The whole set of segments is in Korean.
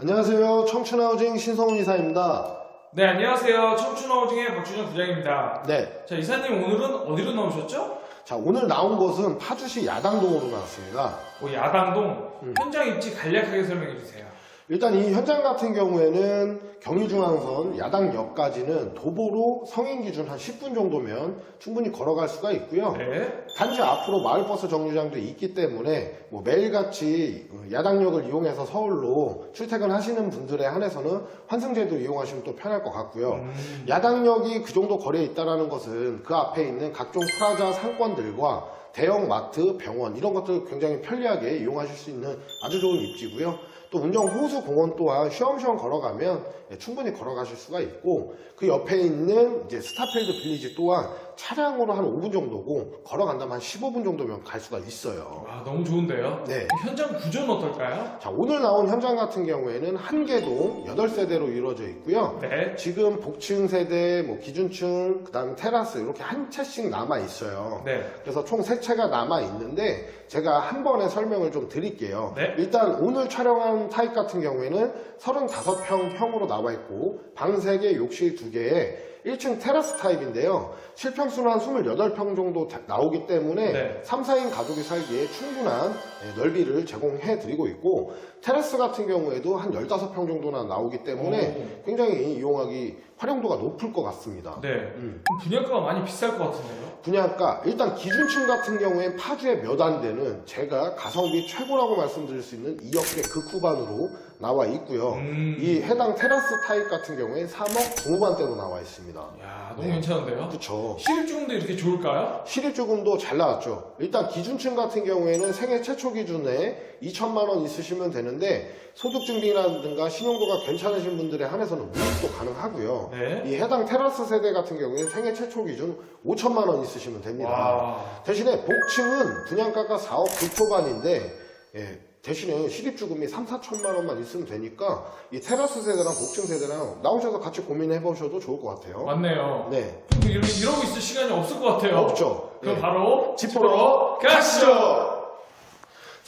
안녕하세요. 청춘하우징 신성훈 이사입니다. 네, 안녕하세요. 청춘하우징의 박준영 부장입니다. 네. 자, 이사님 오늘은 어디로 나오셨죠? 자, 오늘 나온 곳은 파주시 야당동으로 나왔습니다. 어, 야당동 음. 현장 입지 간략하게 설명해 주세요. 일단 이 현장 같은 경우에는 경의중앙선 야당역까지는 도보로 성인 기준 한 10분 정도면 충분히 걸어갈 수가 있고요. 네. 단지 앞으로 마을버스 정류장도 있기 때문에 뭐 매일같이 야당역을 이용해서 서울로 출퇴근하시는 분들에 한해서는 환승제도 이용하시면 또 편할 것 같고요. 음, 야당역이 그 정도 거리에 있다는 것은 그 앞에 있는 각종 프라자 상권들과 대형 마트, 병원 이런 것들 굉장히 편리하게 이용하실 수 있는 아주 좋은 입지고요. 또 운정 호수 공원 또한 쉬엄쉬엄 걸어가면 예, 충분히 걸어가실 수가 있고 그 옆에 있는 이제 스타필드 빌리지 또한 차량으로 한 5분 정도고 걸어간다면 한 15분 정도면 갈 수가 있어요. 와, 너무 좋은데요? 네. 현장 구조는 어떨까요? 자, 오늘 나온 현장 같은 경우에는 한 개동 8세대로 이루어져 있고요. 네. 지금 복층 세대, 뭐 기준층, 그다음 테라스 이렇게 한 채씩 남아 있어요. 네. 그래서 총 세 채가 남아 있는데 제가 한 번에 설명을 좀 드릴게요. 네. 일단 오늘 촬영한 타입 같은 경우에는 35평 평으로 나와 있고 방 3개, 욕실 2개에 1층 테라스 타입인데요. 실평수는 한 28평 정도 다- 나오기 때문에 네. 3, 4인 가족이 살기에 충분한 예, 넓이를 제공해 드리고 있고 테라스 같은 경우에도 한 15평 정도나 나오기 때문에 굉장히 이용하기 활용도가 높을 것 같습니다. 네. 음. 그럼 분양가가 많이 비쌀 것 같은데요? 분양가 일단 기준층 같은 경우엔 파주에 몇 안 되는 제가 가성비 최고라고 말씀드릴 수 있는 2억대 극후반으로 나와 있고요. 음. 이 해당 테라스 타입 같은 경우엔 3억 중후반대로 나와 있습니다. 야, 너무 네. 괜찮은데요? 그쵸. 시립주금도 이렇게 좋을까요? 실입주금도 잘 나왔죠. 일단 기준층 같은 경우에는 생애 최초 기준에 2천만 원 있으시면 되는 데 소득 증빙이라든가 신용도가 괜찮으신 분들에 한해서는 무입도 가능하고요. 네. 이 해당 테라스 세대 같은 경우에는 생애 최초 기준 5천만 원 있으시면 됩니다. 와. 대신에 복층은 분양가가 4억 9초반인데 예, 대신에 실입주금이 3, 4천만 원만 있으면 되니까 이 테라스 세대랑 복층 세대랑 나오셔서 같이 고민해 보셔도 좋을 것 같아요. 맞네요. 네, 좀 이러, 이러고 있을 시간이 없을 것 같아요. 없죠. 그럼 예. 바로 짚으러 가시죠.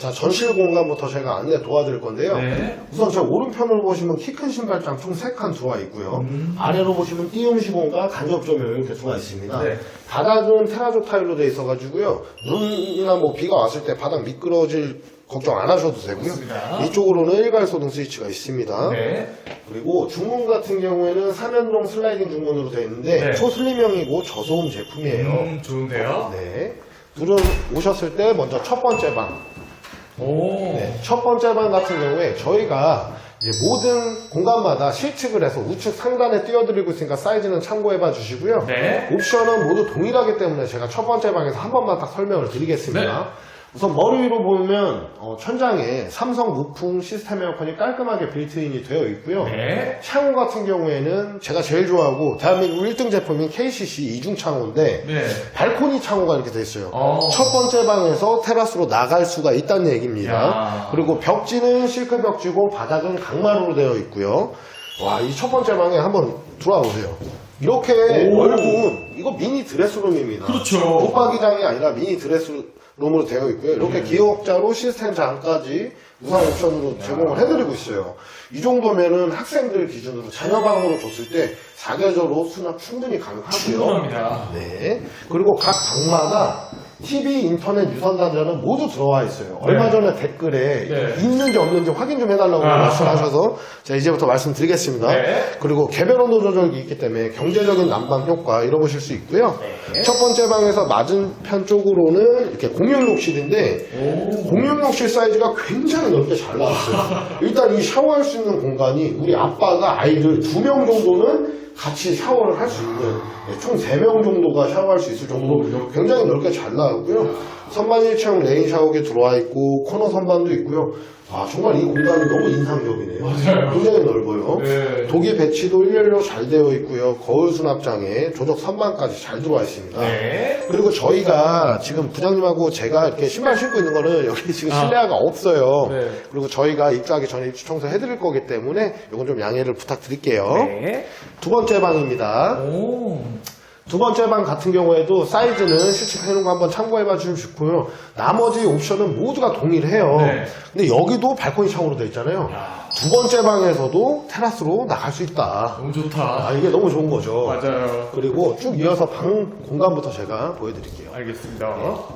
자, 전실 공간부터 제가 안내 도와드릴 건데요. 네. 우선 저 오른편으로 보시면 키 큰 신발장 총 3칸 들어와 있고요. 음. 아래로 보시면 띄움 시공과 간접 조명 이렇게 들어와 있습니다. 네. 바닥은 테라조 타일로 되어 있어가지고요. 눈이나 뭐 비가 왔을 때 바닥 미끄러질 걱정 안 하셔도 되고요. 맞습니다. 이쪽으로는 일괄 소등 스위치가 있습니다. 네. 그리고 중문 같은 경우에는 삼연동 슬라이딩 중문으로 되어 있는데 네. 초슬림형이고 저소음 제품이에요. 음, 좋은데요? 네. 둘은 오셨을 때 먼저 첫 번째 방, 오. 네, 첫 번째 방 같은 경우에 저희가 이제 모든 공간마다 실측을 해서 우측 상단에 띄워드리고 있으니까 사이즈는 참고해봐 주시고요. 네. 옵션은 모두 동일하기 때문에 제가 첫 번째 방에서 한 번만 딱 설명을 드리겠습니다. 우선 머리 위로 보면 어, 천장에 삼성 무풍 시스템 에어컨이 깔끔하게 빌트인이 되어 있고요. 네. 창호 같은 경우에는 제가 제일 좋아하고 대한민국 1등 제품인 KCC 이중 창호인데 네. 발코니 창호가 이렇게 돼 있어요. 어. 첫 번째 방에서 테라스로 나갈 수가 있다는 얘기입니다. 야. 그리고 벽지는 실크 벽지고 바닥은 강마루로 되어 있고요. 와, 이 첫 번째 방에 한번 들어와 보세요. 이렇게 오. 넓은 이거 미니 드레스룸입니다. 그렇죠. 옷박이장이 아니라 미니 드레스 룸으로 되어 있고요. 이렇게 네. 기역자로 시스템 장까지 무상 옵션으로 제공을 해드리고 있어요. 이 정도면은 학생들 기준으로 자녀방으로 줬을 때 사계절로 수납 충분히 가능하고요. 충분합니다. 네. 그리고 각 방마다 TV, 인터넷, 유선 단자는 모두 들어와 있어요. 얼마 전에 댓글에 네. 있는지 없는지 확인 좀 해달라고 아. 말씀하셔서 제가 이제부터 말씀드리겠습니다. 네. 그리고 개별 온도 조절기 있기 때문에 경제적인 난방 효과 잃어보실 수 있고요. 네. 첫 번째 방에서 맞은편 쪽으로는 이렇게 공용 욕실인데 오. 공용 욕실 사이즈가 굉장히 넓게 잘 나왔어요. 일단 이 샤워할 수 있는 공간이 우리 아빠가 아이들 두 명 정도는 같이 샤워를 할 수 있는 네, 총세명 정도가 샤워할 수 있을 정도로 굉장히 넓게 잘 나왔고요. 선반 일체형 레인 샤워기 들어와 있고 코너 선반도 있고요. 아 정말 이 공간이 너무 인상적이네요. 맞아요. 굉장히 넓어요. 네. 독일 배치도 일렬로 잘 되어 있고요. 거울 수납장에 조적 선반까지 잘 들어와 있습니다. 네. 그리고 저희가 지금 부장님하고 제가 이렇게 신발 신고 있는 거는 여기 지금 아. 실내화가 없어요. 네. 그리고 저희가 입주하기 전에 입주 청소 해드릴 거기 때문에 이건 좀 양해를 부탁드릴게요. 네. 두 번째 방입니다. 오. 두 번째 방 같은 경우에도 사이즈는 실측해놓은 거 한번 참고해봐 주시면 좋고요. 나머지 옵션은 모두가 동일해요. 네. 근데 여기도 발코니 창으로 되어 있잖아요. 야. 두두 번째 방에서도 테라스로 나갈 수 있다. 너무 좋다. 아, 이게 너무 좋은 거죠. 맞아요. 그리고 쭉 이어서 방 공간부터 제가 보여드릴게요. 알겠습니다.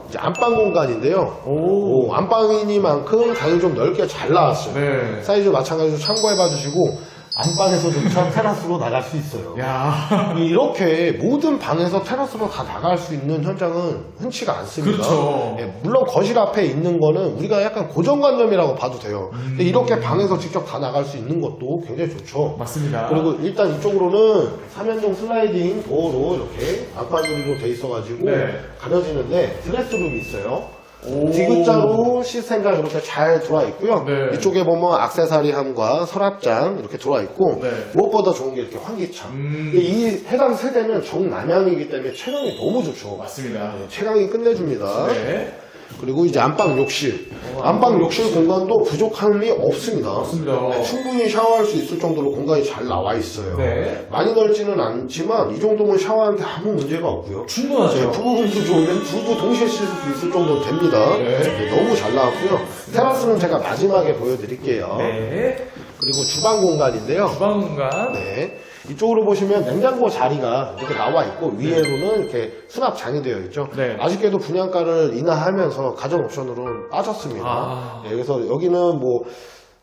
이제 안방 공간인데요. 오. 오, 안방이니만큼 방이 좀 넓게 잘 나왔어요. 네. 사이즈 마찬가지로 참고해봐 주시고 안방에서조차 테라스로 나갈 수 있어요. 야. 이렇게 모든 방에서 테라스로 다 나갈 수 있는 현장은 흔치가 않습니다. 그렇죠. 예, 물론 거실 앞에 있는 거는 우리가 약간 고정관념이라고 봐도 돼요. 근데 이렇게 방에서 직접 다 나갈 수 있는 것도 굉장히 좋죠. 맞습니다. 그리고 일단 이쪽으로는 삼연동 슬라이딩 도어로 이렇게 안방유리로 돼 있어가지고 네. 가려지는데 드레스룸이 있어요. 오. 디귿자로 시스템과 이렇게 잘 들어와 있고요. 네. 이쪽에 보면 악세사리함과 서랍장 이렇게 들어와 있고 네. 무엇보다 좋은 게 이렇게 환기창. 음. 이 해당 세대는 정남향이기 때문에 채광이 너무 좋죠. 맞습니다. 네, 채광이 끝내줍니다. 네. 그리고 이제 안방 욕실. 안방 욕실 공간도 부족함이 없습니다. 없습니다. 네, 충분히 샤워할 수 있을 정도로 공간이 잘 나와 있어요. 네. 많이 넓지는 않지만 이 정도면 샤워하는데 아무 문제가 없고요. 충분하죠. 네, 부부분도 좋으면 두부 동시에 씻을 수 있을 정도 됩니다. 네. 네, 너무 잘 나왔고요. 테라스는 제가 마지막에 보여드릴게요. 네. 그리고 주방 공간인데요. 주방 공간. 네. 이쪽으로 보시면 냉장고 자리가 이렇게 나와 있고 위에로는 이렇게 수납장이 되어 있죠. 네. 아쉽게도 분양가를 인하하면서 가전 옵션으로 빠졌습니다. 아. 네, 그래서 여기는 뭐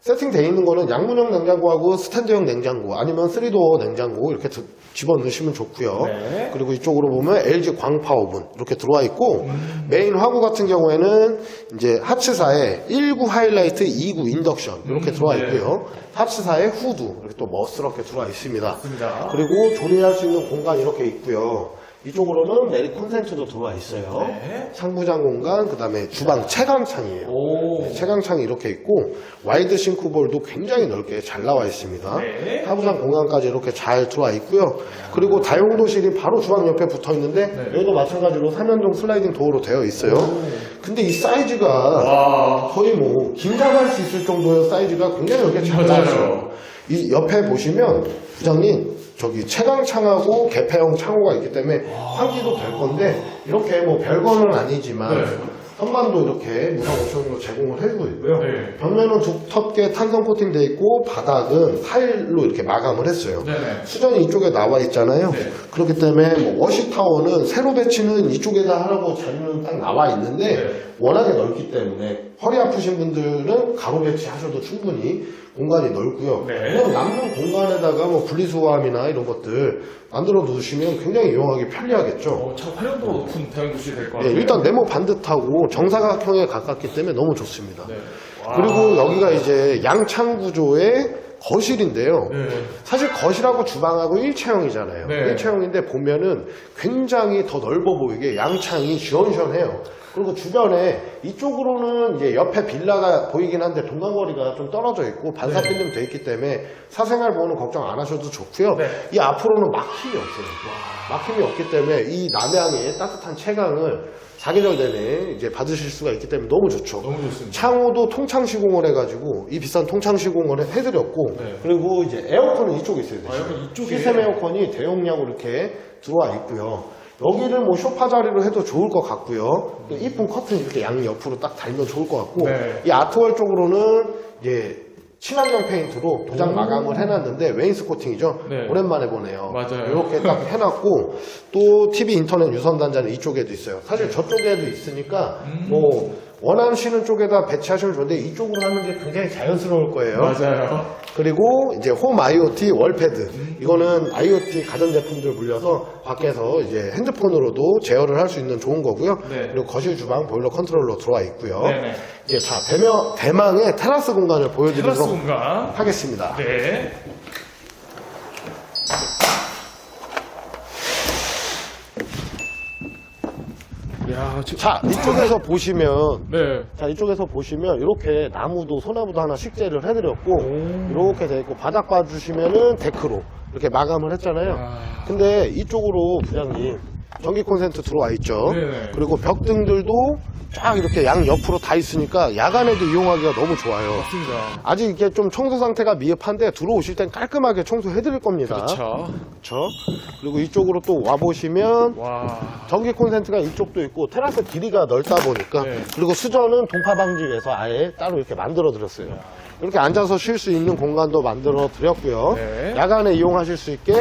세팅되어 있는 거는 양문형 냉장고하고 스탠드형 냉장고 아니면 3도어 냉장고 이렇게 드- 집어 넣으시면 좋고요. 네. 그리고 이쪽으로 보면 LG 광파 오븐 이렇게 들어와 있고 음. 메인 화구 같은 경우에는 이제 하츠사의 19 하이라이트 29 인덕션 이렇게 음, 들어와 네. 있고요. 하츠사의 후드 이렇게 또 멋스럽게 들어와 있습니다. 맞습니다. 그리고 조리할 수 있는 공간 이렇게 있고요. 이쪽으로는 내리 콘센트도 들어와 있어요. 네. 상부장 공간, 그 다음에 주방 채광창이에요. 오. 채광창이 이렇게 있고 와이드 싱크볼도 굉장히 넓게 잘 나와 있습니다. 네. 하부장 공간까지 이렇게 잘 들어와 있고요. 그리고 다용도실이 바로 주방 옆에 붙어 있는데 네. 여기도 마찬가지로 3연동 슬라이딩 도어로 되어 있어요. 근데 이 사이즈가 와. 거의 뭐 김장할 수 있을 정도의 사이즈가 굉장히 넓게 잘. 나왔어요. 이 옆에 보시면 부장님 저기 채광 창하고 개폐형 창호가 있기 때문에 환기도 될 건데 이렇게 뭐 별거는 아니지만 네. 현관도 이렇게 무상 옵션으로 제공을 해주고 있고요. 네. 벽면은 두텁게 탄성 코팅돼 있고 바닥은 타일로 이렇게 마감을 했어요. 네네. 수전이 이쪽에 나와 있잖아요. 네. 그렇기 때문에 뭐 워시 타워는 세로 배치는 이쪽에다 하라고 자리는 딱 나와 있는데 네. 워낙에 넓기 때문에 허리 아프신 분들은 가로 배치 하셔도 충분히 공간이 넓고요. 네. 그냥 남는 공간에다가 뭐 분리수거함이나 이런 것들 만들어 두시면 굉장히 이용하기 편리하겠죠. 어, 참 활용도 높은 대형도시 될것 예, 같아요. 일단 네모 반듯하고 정사각형에 가깝기 때문에 너무 좋습니다. 네. 와. 그리고 여기가 이제 양창 구조의 거실인데요. 네. 사실 거실하고 주방하고 일체형이잖아요. 네. 일체형인데 보면은 굉장히 더 넓어 보이게 양창이 시원시원해요. 그리고 주변에 이쪽으로는 이제 옆에 빌라가 보이긴 한데 동간거리가 좀 떨어져 있고 반사 필름 돼 있기 때문에 사생활 보호는 걱정 안 하셔도 좋고요. 네. 이 앞으로는 막힘이 없어요. 막힘이 없기 때문에 이 남향의 따뜻한 채광을 사계절 내내 이제 받으실 수가 있기 때문에 너무 좋죠. 너무 좋습니다. 창호도 통창 시공을 해가지고 이 비싼 통창 시공을 해- 해드렸고 네. 그리고 이제 에어컨은 이쪽에 있어요. 아, 여기 이쪽에? 시스템 에어컨이 대용량으로 이렇게 들어와 있고요. 여기를 뭐 소파 자리로 해도 좋을 것 같고요. 또 이쁜 커튼 이렇게 양 옆으로 딱 달면 좋을 것 같고 네. 이 아트월 쪽으로는 이제 친환경 페인트로 도장 마감을 해놨는데 웨인스 코팅이죠. 네. 오랜만에 보네요. 맞아요. 이렇게 딱 해놨고 또 TV 인터넷 유선 단자는 이쪽에도 있어요. 사실 저쪽에도 있으니까 음. 뭐 원하시는 쪽에다 배치하시면 좋은데 이쪽으로 하는 게 굉장히 자연스러울 거예요. 맞아요. 그리고 이제 홈 IoT 월패드 이거는 IoT 가전제품들 물려서 밖에서 이제 핸드폰으로도 제어를 할 수 있는 좋은 거고요. 네. 그리고 거실 주방 보일러 컨트롤러 들어와 있고요. 네네. 이제 자 대명, 대망의 테라스 공간을 테라스 보여드리도록 공간. 하겠습니다. 네. 야, 저, 자 이쪽에서 보시면 네. 자 이쪽에서 보시면 이렇게 나무도 소나무도 하나 식재를 해드렸고 이렇게 돼 있고 바닥 봐주시면은 데크로 이렇게 마감을 했잖아요. 아. 근데 이쪽으로 부장님 전기 콘센트 들어와 있죠. 네네. 그리고 벽등들도 쫙 이렇게 양 옆으로 다 있으니까 야간에도 이용하기가 너무 좋아요. 맞습니다. 아직 이게 좀 청소 상태가 미흡한데 들어오실 땐 깔끔하게 청소해드릴 겁니다. 그렇죠. 그렇죠. 그리고 이쪽으로 또 와보시면 와. 전기 콘센트가 이쪽도 있고 테라스 길이가 넓다 보니까 네. 그리고 수전은 동파 방지 위해서 아예 따로 이렇게 만들어 드렸어요. 이렇게 앉아서 쉴 수 있는 공간도 만들어 드렸고요. 네. 야간에 이용하실 수 있게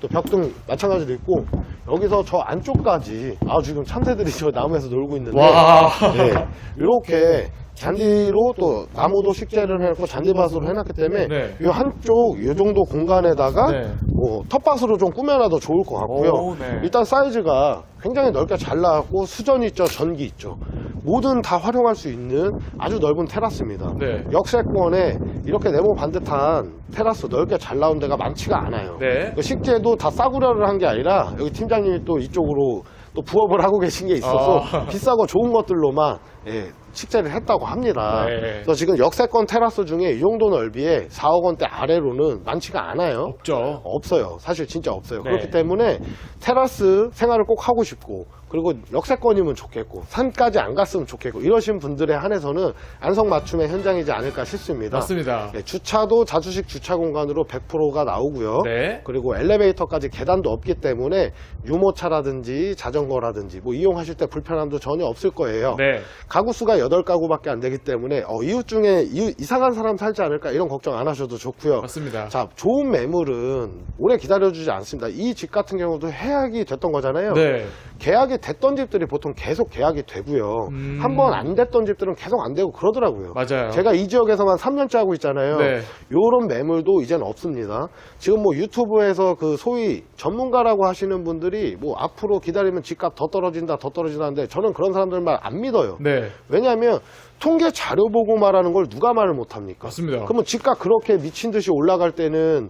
또 벽등 마찬가지로 있고 여기서 저 안쪽까지 아 지금 참새들이 저 나무에서 놀고 있는데 와. 네, 이렇게 잔디로 또 나무도 식재를 해놓고 잔디밭으로 해놨기 때문에 네. 이 한쪽 이 정도 공간에다가 네. 뭐 텃밭으로 좀 꾸며놔도 좋을 것 같고요. 오, 네. 일단 사이즈가 굉장히 넓게 잘 나왔고 수전 있죠, 전기 있죠. 뭐든 다 활용할 수 있는 아주 넓은 테라스입니다. 네. 역세권에 이렇게 네모 반듯한 테라스 넓게 잘 나온 데가 많지가 않아요. 네. 그 식재도 다 싸구려를 한 게 아니라 여기 팀장님이 또 이쪽으로 또 부업을 하고 계신 게 있어서 아. 비싸고 좋은 것들로만 예, 식재를 했다고 합니다. 네. 그래서 지금 역세권 테라스 중에 이 정도 넓이에 4억 원대 아래로는 많지가 않아요. 없죠. 없어요. 사실 진짜 없어요. 네. 그렇기 때문에 테라스 생활을 꼭 하고 싶고 그리고 역세권이면 좋겠고 산까지 안 갔으면 좋겠고 이러신 분들에 한해서는 안성맞춤의 현장이지 않을까 싶습니다. 맞습니다. 네, 주차도 자주식 주차 공간으로 100%가 나오고요. 네. 그리고 엘리베이터까지 계단도 없기 때문에 유모차라든지 자전거라든지 뭐 이용하실 때 불편함도 전혀 없을 거예요. 네. 가구 수가 8가구밖에 안 되기 때문에 어, 이웃 중에 이, 이상한 사람 살지 않을까 이런 걱정 안 하셔도 좋고요. 맞습니다. 자, 좋은 매물은 오래 기다려주지 않습니다. 이 집 같은 경우도 해약이 됐던 거잖아요. 네. 계약이 됐던 집들이 보통 계속 계약이 되고요. 음. 한번 안 됐던 집들은 계속 안 되고 그러더라고요. 맞아요. 제가 이 지역에서만 3년째 하고 있잖아요. 네. 요런 매물도 이제는 없습니다. 지금 뭐 유튜브에서 그 소위 전문가라고 하시는 분들이 뭐 앞으로 기다리면 집값 더 떨어진다, 더 떨어진다는데 저는 그런 사람들 말 안 믿어요. 네. 왜냐하면 통계 자료 보고 말하는 걸 누가 말을 못합니까? 맞습니다. 그러면 집값 그렇게 미친 듯이 올라갈 때는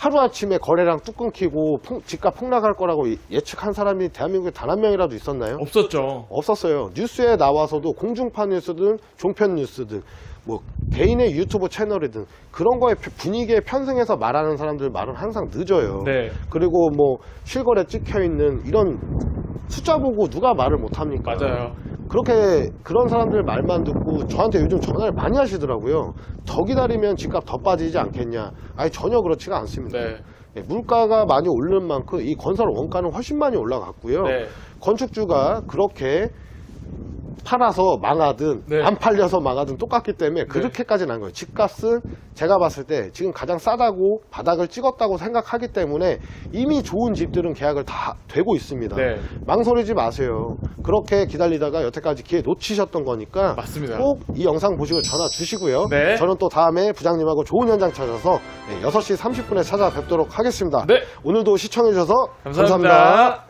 하루아침에 거래량 뚝 끊기고 폭- 집값 폭락할 거라고 예- 예측한 사람이 대한민국에 단 한 명이라도 있었나요? 없었죠. 없었어요. 뉴스에 나와서도 공중파 뉴스든 종편 뉴스든 뭐 개인의 유튜브 채널이든 그런 거에 펴- 분위기에 편승해서 말하는 사람들 말은 항상 늦어요. 네. 그리고 뭐 실거래 찍혀 있는 이런 숫자 보고 누가 말을 못 합니까? 맞아요. 그렇게 그런 사람들 말만 듣고 저한테 요즘 전화를 많이 하시더라고요. 더 기다리면 집값 더 빠지지 않겠냐? 아니 전혀 그렇지가 않습니다. 네. 예, 물가가 많이 오른 만큼 이 건설 원가는 훨씬 많이 올라갔고요. 네. 건축주가 그렇게 팔아서 망하든 네. 안 팔려서 망하든 똑같기 때문에 그렇게까지는 안 거예요. 집값은 제가 봤을 때 지금 가장 싸다고 바닥을 찍었다고 생각하기 때문에 이미 좋은 집들은 계약을 다 되고 있습니다. 네. 망설이지 마세요. 그렇게 기다리다가 여태까지 기회 놓치셨던 거니까 맞습니다. 꼭 이 영상 보시고 전화 주시고요. 네. 저는 또 다음에 부장님하고 좋은 현장 찾아서 6시 30분에 찾아뵙도록 하겠습니다. 네. 오늘도 시청해주셔서 감사합니다. 감사합니다.